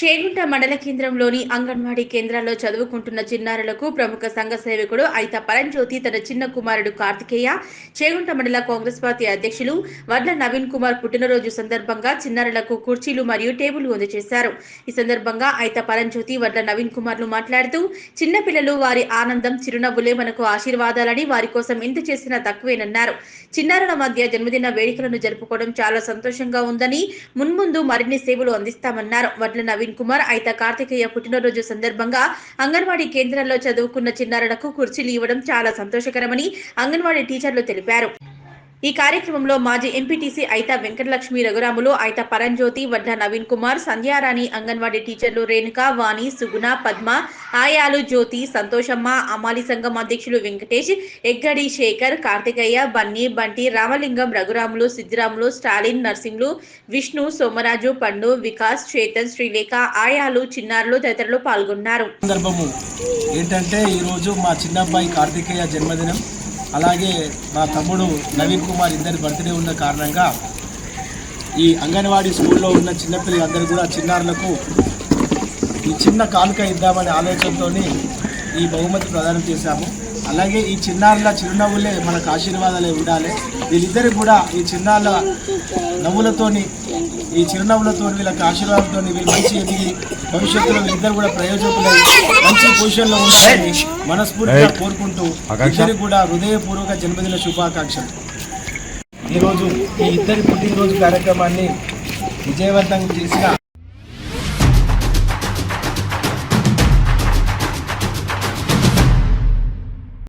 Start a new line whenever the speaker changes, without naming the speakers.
చేగుంట మండల కేంద్రంలోని అంగన్వాడీ కేంద్రాల్లో చదువుకుంటున్న చిన్నారులకు ప్రముఖ సంఘ సేవకుడు ఐత పరంజ్యోతి తన చిన్న కుమారుడు కార్తికేయ చేగుంట మండల కాంగ్రెస్ పార్టీ అధ్యక్షులు వడ్ల నవీన్ కుమార్ పుట్టినరోజు సందర్భంగా చిన్నారులకు కుర్చీలు మరియు టేబుల్ అందజేశారు. ఈ సందర్భంగా అయిత పరంజ్యోతి వడ్ల నవీన్ కుమార్లు మాట్లాడుతూ చిన్నపిల్లలు వారి ఆనందం చిరునవ్వులే మనకు ఆశీర్వాదాలని వారి కోసం ఇంత చేసినా తక్కువేనన్నారు. చిన్నారుల మధ్య జన్మదిన వేడుకలను జరుపుకోవడం చాలా సంతోషంగా ఉందని మున్ముందు మరిన్ని సేవలు అందిస్తామన్నారు. వడ్ల నవీన్ కుమార్ అయితే కార్తికేయ పుట్టినరోజు సందర్భంగా అంగన్వాడీ కేంద్రాల్లో చదువుకున్న చిన్నారులకు కుర్చీలు ఇవ్వడం చాలా సంతోషకరమని అంగన్వాడీ టీచర్లు తెలిపారు. ఈ కార్యక్రమంలో మాజీ ఎంపీటీసీ ఐతా వెంకటలక్ష్మి రఘురాములు ఐతా పరంజ్యోతి వడ్ల నవీన్ కుమార్ సంధ్యారాణి అంగన్వాడీ టీచర్లు రేణుక వాణి సుగుణ పద్మ ఆయాలు జ్యోతి సంతోషమ్మ అమాలి సంఘం అధ్యక్షులు వెంకటేష్ ఎగ్గడి శేఖర్ కార్తికయ్య బన్నీ బంటి రామలింగం రఘురాములు సిద్ధిరాములు స్టాలిన్ నర్సింగ్లు విష్ణు సోమరాజు పండు వికాస్ చేతన్ శ్రీలేఖ ఆయాలు చిన్నారులు తదితరులు పాల్గొన్నారు.
సందర్భము ఏంటంటే ఈరోజు మా చిన్నబ్బాయి కార్తికేయ జన్మదినం. అలాగే మా తమ్ముడు నవీన్ కుమార్ ఇద్దరి బర్త్డే ఉన్న కారణంగా ఈ అంగన్వాడీ స్కూల్లో ఉన్న చిన్నపిల్లలందరూ కూడా చిన్నారులకు ఈ చిన్న కానుక ఇద్దామనే ఆలోచనతో ఈ బహుమతి ప్రదానం చేశాము. అలాగే ఈ చిన్నారుల చిరునవ్వులే మనకు ఆశీర్వాదాలే ఉండాలి. వీళ్ళిద్దరు కూడా ఈ చిన్నారుల నవ్వులతోని ఈ చిరునవ్వులతో వీళ్ళకి ఆశీర్వాదంతో వీళ్ళు మంచి ఎదిగి భవిష్యత్తులో వీళ్ళిద్దరు కూడా ప్రయోజకులై మంచి పొజిషన్లో ఉండాలని మనస్ఫూర్తిగా కోరుకుంటూ ఇద్దరికి కూడా హృదయపూర్వక జన్మదిన శుభాకాంక్షలు. ఈరోజు ఈ ఇద్దరి పుట్టినరోజు కార్యక్రమాన్ని విజయవంతం చేసిన